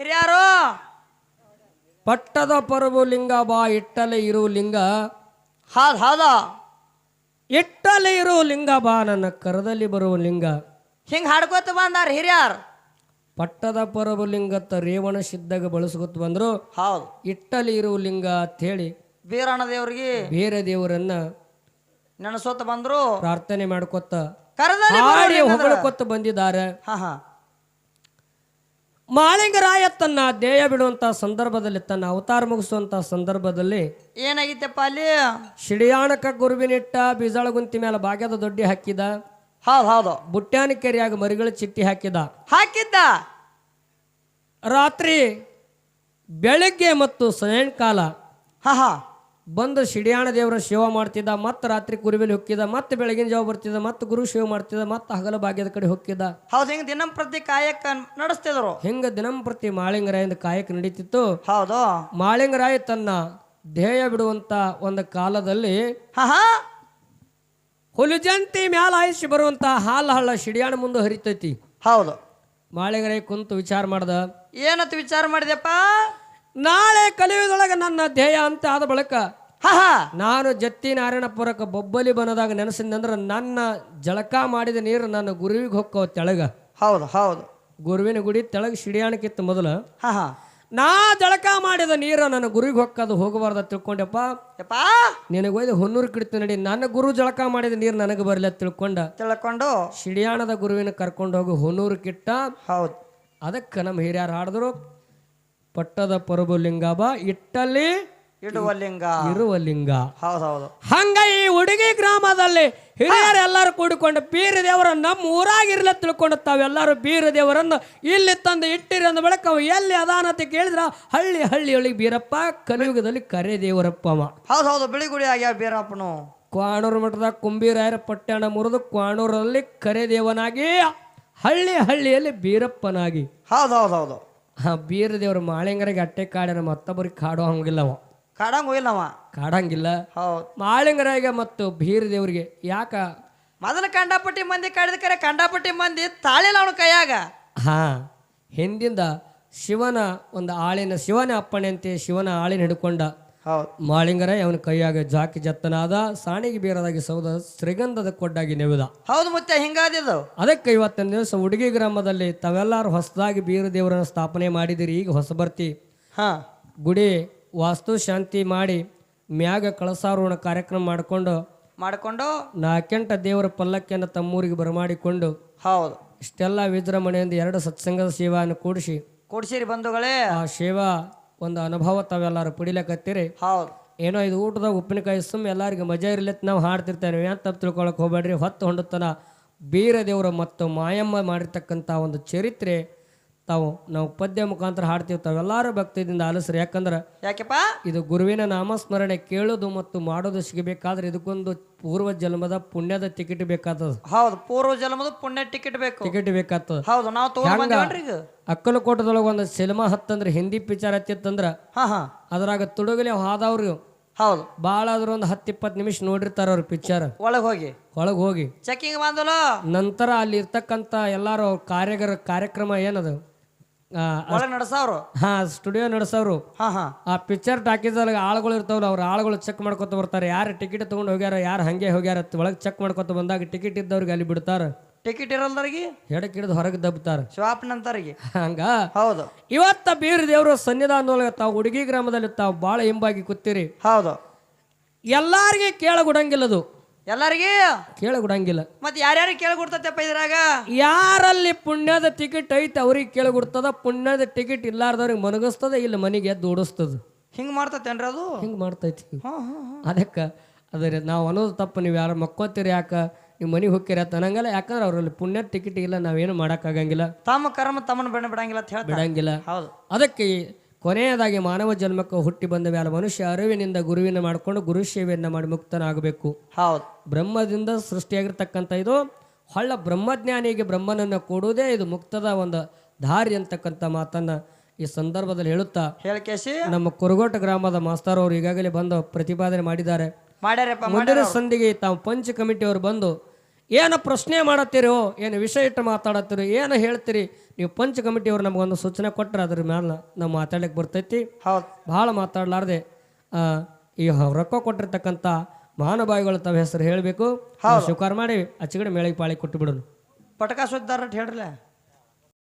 ಹಿರಿಯಾರು? ಪಟ್ಟದ ಪರವು ಲಿಂಗ ಬಾ ಇಟ್ಟಲೆ ಇರು ಲಿಂಗ. ಹೌದ್ ಹೌದ. ಇಟ್ಟಲೆ ಇರು ಲಿಂಗ ಬಾ ನನ್ನ ಕರದಲ್ಲಿ ಬರುವ ಲಿಂಗ. ಹಿಂಗ ಹಾಡ್ಕೋತ ಬಂದಾರ ಹಿರಿಯಾರ್. ಪಟ್ಟದ ಪರವು ಲಿಂಗತ್ತ ರೇವಣ ಸಿದ್ಧಗ ಬಳಸ್ಕೊತ ಬಂದ್ರು. ಹೌದು. ಇಟ್ಟಲೆ ಇರು ಲಿಂಗ ಅಂತ ಹೇಳಿ ಬೀರಣ್ಣ ದೇವ್ರಿಗೆ ಬೇರೆ ದೇವರನ್ನ ನೆನಸೋತ ಬಂದ್ರು. ಪ್ರಾರ್ಥನೆ ಮಾಡ್ಕೊತ ಕರದಲ್ಲಿ ಹಾಡಿ ಬಂದಿದ್ದಾರೆ. ಹಾ ಹಾ. ಮಾಳಿಂಗರಾಯ ತನ್ನ ದೇಹ ಬಿಡುವಂತ ಸಂದರ್ಭದಲ್ಲಿ ತನ್ನ ಅವತಾರ ಮುಗಿಸುವಂತ ಸಂದರ್ಭದಲ್ಲಿ ಏನಾಗಿತ್ತಪ್ಪ ಅಲ್ಲಿ? ಶಿಡಿಯಾಣಕ ಗುರುವಿನಿಟ್ಟ ಬೀಜಾಳಗುಂತಿ ಮೇಲೆ ಭಾಗ್ಯದ ದೊಡ್ಡಿ ಹಾಕಿದ. ಹೌದ್ ಹೌದು. ಬುಟ್ಯಾನ ಕೆರೆಯಾಗ ಮರಿಗಳ ಚಿಟ್ಟಿ ಹಾಕಿದ. ಹಾಕಿದ್ದ? ರಾತ್ರಿ ಬೆಳಗ್ಗೆ ಮತ್ತು ಸಾಯಂಕಾಲ ಹಾ ಹಾ. ಬಂದು ಶಿಡಿಯಾಣ ದೇವರ ಸೇವೆ ಮಾಡ್ತಿದ್ದ ಮತ್ತೆ ರಾತ್ರಿ ಕುರಿಬೇಲಿ ಹೊಕ್ಕಿದ ಮತ್ತೆ ಬೆಳಗಿನ ಜಾವ ಬರ್ತಿದ್ದ ಮತ್ತೆ ಗುರು ಸೇವೆ ಮಾಡ್ತಿದ್ದ ಮತ್ತೆ ಹಗಲ ಭಾಗ್ಯದ ಕಡೆ ಹೊಕ್ಕಿದ ಹೌದು ಹಿಂಗ್ ದಿನಂ ಪ್ರತಿ ಕಾಯಕ ನಡೆಸ್ತಿದ್ರು. ಹಿಂಗ ದಿನಂಪ್ರತಿ ಮಾಳಿಂಗರಾಯಂದ ಕಾಯಕ ನಡೀತಿತ್ತು. ಹೌದು. ಮಾಳಿಂಗರಾಯ ತನ್ನ ಧ್ಯೇಯ ಬಿಡುವಂತ ಒಂದು ಕಾಲದಲ್ಲಿ ಹುಲಿಜಂತಿ ಮ್ಯಾಲ ಆಯಿಸಿ ಬರುವಂತ ಹಾಲ ಹಳ್ಳ ಶಿಡಿಯಾಣ ಮುಂದೆ ಹರಿತೈತಿ. ಹೌದು. ಮಾಳಿಂಗರಾಯ ಕುಂತು ವಿಚಾರ ಮಾಡ್ದ ಏನತ್ತು ವಿಚಾರ ಮಾಡಿದೆಪ್ಪ ನಾಳೆ ಕಲಿಯುವುದೊಳಗೆ ನನ್ನ ಧ್ಯೇಯ ಅಂತ ಆದ ಬಳಿಕ ನಾನು ಜತ್ತಿ ನಾರಾಯಣಪುರಕ್ಕೆ ಬೊಬ್ಬಲಿ ಬನದಾಗ ನೆನೆಸಿದಂದ್ರೆ ನನ್ನ ಜಳಕ ಮಾಡಿದ ನೀರು ನನ್ನ ಗುರುವಿಗೆ ಹೊಕ್ಕವ ತೆಳಗ. ಹೌದು ಹೌದು. ಗುರುವಿನ ಗುಡಿ ತೆಳಗ ಸಿಡಿಯಾಣಕ್ಕಿತ್ತು ಮೊದಲು. ನಾ ಜಳಕ ಮಾಡಿದ ನೀರು ನನ್ನ ಗುರುವಿಗೆ ಹೊಕ್ಕದು ಹೋಗಬಾರ್ದ ತಿಳ್ಕೊಂಡೆಪ್ಪ. ಯಪ್ಪ. ನಿನಗೆ ಒಯ್ದು ಹೊನ್ನೂರು ಕಿಡ್ತು ನಡಿ. ನನ್ನ ಗುರು ಜಳಕ ಮಾಡಿದ ನೀರು ನನಗೆ ಬರಲಿ ತಿಳ್ಕೊಂಡ. ತಿಳ್ಕೊಂಡು. ಸಿಡಿಯಾಣದ ಗುರುವಿನ ಕರ್ಕೊಂಡು ಹೋಗಿ ಹೊನ್ನೂರು ಕಿಟ್ಟ. ಹೌದು. ಅದಕ್ಕೆ ನಮ್ಮ ಹಿರಿಯರು ಹಾಡಿದ್ರು ಪಟ್ಟದ ಪರಬು ಲಿಂಗಾಬ ಇಟ್ಟಲ್ಲಿ ಇಡುವ ಲಿಂಗ ಇರುವ ಲಿಂಗ ಹೌದು ಹೌದು ಹಂಗ ಈ ಹುಡುಗಿ ಗ್ರಾಮದಲ್ಲಿ ಹಿರಿಯರೆಲ್ಲರೂ ಕೂಡಿಕೊಂಡು ಬೀರ ದೇವರ ನಮ್ಮ ಊರಾಗಿರ್ಲ ತಿಳ್ಕೊಂಡು ತಾವೆಲ್ಲರೂ ಬೀರ ದೇವರನ್ನು ಇಲ್ಲಿ ತಂದು ಇಟ್ಟಿರಿ ಅಂದ ಬಳಿಕ ಅವ ಎಲ್ಲಿ ಅದಾನತೆ ಕೇಳಿದ್ರ ಹಳ್ಳಿ ಹಳ್ಳಿ ಒಳಗೆ ಬೀರಪ್ಪ ಕಲಿಯುಗದಲ್ಲಿ ಕರೆ ದೇವರಪ್ಪ ಹೌದೌದು ಹೌದು ಹೌದು ಬಿಳಿಗುಡಿ ಆಗ್ಯಾವ ಬೀರಪ್ಪನು. ಕ್ವಾಣೂರು ಮಠದ ಕುಂಬೀರಾಯರ ಪಟ್ಟಣ ಮುರಿದು ಕ್ವಾಣೂರಲ್ಲಿ ಕರೆ ದೇವನಾಗಿ ಹಳ್ಳಿ ಹಳ್ಳಿಯಲ್ಲಿ ಬೀರಪ್ಪನಾಗಿ. ಹೌದು ಹೌದು ಆ ಬೀರ ದೇವರು ಮಾಳಿಂಗರಿಗೆ ಅಟ್ಟೆ ಕಾಡಿನ ಮತ್ತೊಬ್ಬರಿಗೆ ಕಾಡೋ ಹಂಗಿಲ್ಲ ಅವ. ಕಾಡಂಗ್ ಕಾಡಂಗಿಲ್ಲ. ಹೌದು. ಮಾಳಿಂಗರಾಗ ಮತ್ತು ಬೀರ್ ದೇವರಿಗೆ ಯಾಕ? ಮೊದಲ ಕಂಡಾಪಟ್ಟಿ ಮಂದಿ ಕಾಡಿದ ಕರೆ ಕಂಡಾಪಟ್ಟಿ ಮಂದಿ ತಾಳಿಲ್ಲ ಅವನ ಕೈಯಾಗ. ಹಾ ಹಿಂದಿಂದ ಶಿವನ ಒಂದು ಆಳಿನ ಶಿವನ ಅಪ್ಪಣೆ ಅಂತೆ ಶಿವನ ಆಳಿನ ಹಿಡ್ಕೊಂಡ ಹೌದು. ಮಾಳಿಂಗರಾಯ ಅವನ ಕೈಯಾಗ ಜಾಕಿ ಜತ್ತನಾದ ಸಾಣಿಗೆ ಬೀರದಾಗಿ ಸೌದ ಶ್ರೀಗಂಧದ ಕೊಡ್ಡಾಗಿ ನೆವಿದ. ಹೌದು ಮತ್ತೆ ಹಿಂಗಾದಿದ್ದು. ಅದಕ್ಕೆ ಇವತ್ತಿನ ದಿವಸ ಹುಡುಗಿ ಗ್ರಾಮದಲ್ಲಿ ತಾವೆಲ್ಲರೂ ಹೊಸದಾಗಿ ಬೀರ ದೇವರನ್ನ ಸ್ಥಾಪನೆ ಮಾಡಿದಿರಿ ಈಗ ಹೊಸಬರ್ತಿ ಹಾ. ಗುಡಿ ವಾಸ್ತು ಶಾಂತಿ ಮಾಡಿ ಮ್ಯಾಗ ಕಳಸಾರೋಣ ಕಾರ್ಯಕ್ರಮ ಮಾಡಿಕೊಂಡು ಮಾಡ್ಕೊಂಡು ನಾಲ್ಕೆಂಟ ದೇವರ ಪಲ್ಲಕ್ಕಿಯನ್ನು ತಮ್ಮೂರಿಗೆ ಬರಮಾಡಿಕೊಂಡು ಹೌದು. ಇಷ್ಟೆಲ್ಲ ವಿಜೃಂಭಣೆಯಿಂದ ಎರಡು ಸತ್ಸಂಗದ ಸೇವೆಯನ್ನು ಕೂಡಿಸಿ ಕೊಡ್ಸಿರಿ ಬಂಧುಗಳೇ. ಆ ಸೇವಾ ಒಂದು ಅನುಭವ ತಾವೆಲ್ಲರೂ ಪಡಿಲಕತ್ತೀರಿ. ಹೌದು. ಏನೋ ಇದು ಊಟದಾಗ ಉಪ್ಪಿನಕಾಯಿ ಸುಮ್ಮ ಎಲ್ಲರಿಗೆ ಮಜಾ ಇರಲಿ ಅಂತ ನಾವು ಹಾಡ್ತಿರ್ತೇವೆ. ಏನು ತಪ್ಪು ತಿಳ್ಕೊಳಕ್ ಹೋಗ್ಬೇಡ್ರಿ. ಹೊತ್ತು ಹೊಂಡತನ ಬೀರ ದೇವರು ಮತ್ತು ಮಾಯಮ್ಮ ಮಾಡಿರ್ತಕ್ಕಂಥ ಒಂದು ಚರಿತ್ರೆ ತಾವು ನಾವು ಪದ್ಯ ಮುಖಾಂತರ ಹಾಡ್ತೀವಿ ತಾವೆಲ್ಲರೂ ಭಕ್ತಿಯಿಂದ ಆಲಿಸ್ರಿ. ಯಾಕಂದ್ರೆ ಯಾಕೆಪ್ಪ? ಇದು ಗುರುವಿನ ನಾಮಸ್ಮರಣೆ ಕೇಳೋದು ಮತ್ತು ಮಾಡೋದು ಸಿಗಬೇಕಾದ್ರೆ ಇದಕ್ಕೊಂದು ಪೂರ್ವ ಜನ್ಮದ ಪುಣ್ಯದ ಟಿಕೆಟ್ ಬೇಕಾಗ್ತದ. ಹೌದು ಪೂರ್ವ ಜನ್ಮದ ಪುಣ್ಯ ಟಿಕೆಟ್ ಬೇಕು. ಟಿಕೆಟ್ ಬೇಕಾಗ್ತದ. ಹೌದು ನಾವು ತಗೊಂಡ್ ಬಂದೇವನ್ರಿ ಈಗ? ಅಕ್ಕಲಕೋಟದೊಳಗೆ ಒಂದು ಸಿನಿಮಾ ಹತ್ತಂದ್ರೆ ಹಿಂದಿ ಪಿಕ್ಚರ್ ಹತ್ತಿತ್ತಂದ್ರ ಹಾ ಹಾ. ಅದ್ರಾಗ ತುಡುಗಲಿ ಹಾದವ್ರಿ ಹೌದು. ಭಾಳ ಆದ್ರೂ ಒಂದು ಹತ್ತು ಇಪ್ಪತ್ತು ನಿಮಿಷ ನೋಡಿರ್ತಾರ ಅವ್ರ ಪಿಕ್ಚರ್. ಒಳಗೆ ಹೋಗಿ? ಒಳಗೆ ಹೋಗಿ. ಚೆಕಿಂಗ್ ಬಂದಲ್ಲ? ನಂತರ ಅಲ್ಲಿ ಇರ್ತಕ್ಕಂಥ ಎಲ್ಲಾರು ಕಾರ್ಯಗಾರ ಕಾರ್ಯಕ್ರಮ ಏನದು? ಒಳಗ್ ನಡ್ಸಾವ್ರು. ಹಾ ಸ್ಟುಡಿಯೋ ನಡೆಸೋರು ಹಾ ಹಾ. ಆ ಪಿಕ್ಚರ್ ಒಳಗೆ ಆಳುಗಳು ಇರ್ತಾವಲ್ಲ ಅವ್ರ ಆಳುಗಳು ಚೆಕ್ ಮಾಡ್ಕೊತ ಬರ್ತಾರೆ. ಯಾರು ಟಿಕೆಟ್ ತಗೊಂಡು ಹೋಗ್ಯಾರ ಯಾರು ಹಂಗೆ ಹೋಗ್ಯಾರ ಒಳಗೆ ಚೆಕ್ ಮಾಡ್ಕೊತ ಬಂದಾಗ ಟಿಕೆಟ್ ಇದ್ದವ್ರಿಗೆ ಅಲ್ಲಿ ಬಿಡ್ತಾರ. ಟಿಕೆಟ್ ಇರಲ್ದವ್ರಿಗೆ? ಎಡಕ್ಕೆ ಹಿಡಿದು ಹೊರಗೆ ದಬ್ತಾರ. ಶಿವಾಪನಂತರಿಗೆ ಹಂಗ? ಹೌದು. ಇವತ್ತ ಬೀರ್ ದೇವರು ಸನ್ನಿಧಾನದೊಳಗೆ ತಾವು ಹುಡುಗಿ ಗ್ರಾಮದಲ್ಲಿ ತಾವು ಭಾಳ ಹಿಂಬಾಗಿ ಕೂತಿರಿ. ಹೌದು. ಎಲ್ಲಾರಿಗೆ ಕೇಳಗುಡಂಗಿಲ್ಲದು. ಎಲ್ಲರಿಗೆ? ಕೇಳಗುಡಂಗಿಲ್ಲ ಮತ್ತೆ ಯಾರ್ಯಾರಿಗೆ ಕೇಳಿ ಕೊಡ್ತೈತಪ್ಪ ಇದ್ರಾಗ? ಯಾರಲ್ಲಿ ಪುಣ್ಯದ ಟಿಕೆಟ್ ಐತೆ ಅವ್ರಿಗೆ ಕೇಳಗುಡ್ತದ ಪುಣ್ಯದ ಟಿಕೆಟ್ ಇಲ್ಲಾರ್ದವ್ರಿಗೆ ಮನಗಿಸ್ತದ ಇಲ್ಲ ಮನೆಗೆ ಎದ್ದು ಓಡಿಸ್ತದ. ಹಿಂಗ್ ಮಾಡ್ತೈತೇನ್ರಿ ಅದು? ಹಿಂಗೆ ಮಾಡ್ತೈತಿ. ಹಾ ಹಾ ಹಾ. ಅದಕ್ಕೆ ಅದ್ರ ನಾವು ಅನ್ನೋದು ತಪ್ಪು ನೀವು ಯಾರು ಮಕ್ಕೋತೀರಿ ಯಾಕ? ನೀವು ಮನೆಗೆ ಹೋಗ್ತೀರಿ ಅಂತ ಅನ್ನಂಗಿಲ್ಲ ಯಾಕಂದ್ರೆ ಅವರಲ್ಲಿ ಪುಣ್ಯದ ಟಿಕೆಟ್ ಇಲ್ಲ ನಾವೇನು ಮಾಡೋಕ್ಕಾಗಂಗಿಲ್ಲ. ತಮ್ಮ ಕರ್ಮ ತಮ್ಮನ ಬೆಣ್ಣ ಬಿಡಂಗಿಲ್ಲ ಅಂತ ಹೇಳ್ತಾರೆ. ಬಿಡಂಗಿಲ್ಲ. ಹೌದು. ಅದಕ್ಕೆ ಕೊನೆಯದಾಗಿ ಮಾನವ ಜನ್ಮಕ್ಕೆ ಹುಟ್ಟಿ ಬಂದ ಮೇಲೆ ಮನುಷ್ಯ ಅರಿವಿನಿಂದ ಗುರುವಿನ ಮಾಡಿಕೊಂಡು ಗುರು ಸೇವೆಯನ್ನ ಮಾಡಿ ಮುಕ್ತನಾಗಬೇಕು. ಹೌದು. ಬ್ರಹ್ಮದಿಂದ ಸೃಷ್ಟಿಯಾಗಿರ್ತಕ್ಕಂಥ ಇದು ಹೊಳ್ಳ ಬ್ರಹ್ಮಜ್ಞಾನಿಗೆ ಬ್ರಹ್ಮನನ್ನು ಕೊಡುವುದೇ ಇದು ಮುಕ್ತದ ಒಂದು ದಾರಿ ಅಂತಕ್ಕಂಥ ಮಾತನ್ನ ಈ ಸಂದರ್ಭದಲ್ಲಿ ಹೇಳುತ್ತಾ ಹೇಳಿ ನಮ್ಮ ಕುರುಗೋಟ ಗ್ರಾಮದ ಮಾಸ್ತರ್ ಅವರು ಈಗಾಗಲೇ ಬಂದು ಪ್ರತಿಪಾದನೆ ಮಾಡಿದ್ದಾರೆ. ಮಾಡ್ಯಾರಪ್ಪ ಮುಂದಿನ ಸಂಧಿಗೆ ತಾವು ಪಂಚ ಕಮಿಟಿಯವರು ಬಂದು ಏನು ಪ್ರಶ್ನೆ ಮಾಡತ್ತೀರೋ ಏನು ವಿಷಯ ಇಟ್ಟು ಮಾತಾಡತ್ತೀರೋ ಏನು ಹೇಳ್ತೀರಿ ನೀವು ಪಂಚ ಕಮಿಟಿಯವರು ನಮಗೊಂದು ಸೂಚನೆ ಕೊಟ್ಟರೆ ಅದ್ರ ಮೇಲೆ ನಾವು ಮಾತಾಡ್ಲಿಕ್ಕೆ ಬರ್ತೈತಿ. ಹೌದು. ಭಾಳ ಮಾತಾಡಲಾರ್ದೆ. ಆ, ಈ ರೊಕ್ಕ ಕೊಟ್ಟಿರ್ತಕ್ಕಂಥ ಮಹಾನುಭಾವಿಗಳು ತಮ್ಮ ಹೆಸರು ಹೇಳಬೇಕು. ಸ್ವೀಕಾರ ಮಾಡಿ ಅಚ್ಚಗಡೆ ಮೇಳಿಗೆ ಪಾಳಿ ಕೊಟ್ಟು ಬಿಡೋಣ. ಪಟಕ ಸುದ್ದಾರ ಹೇಳ್ರಲ್ಲ?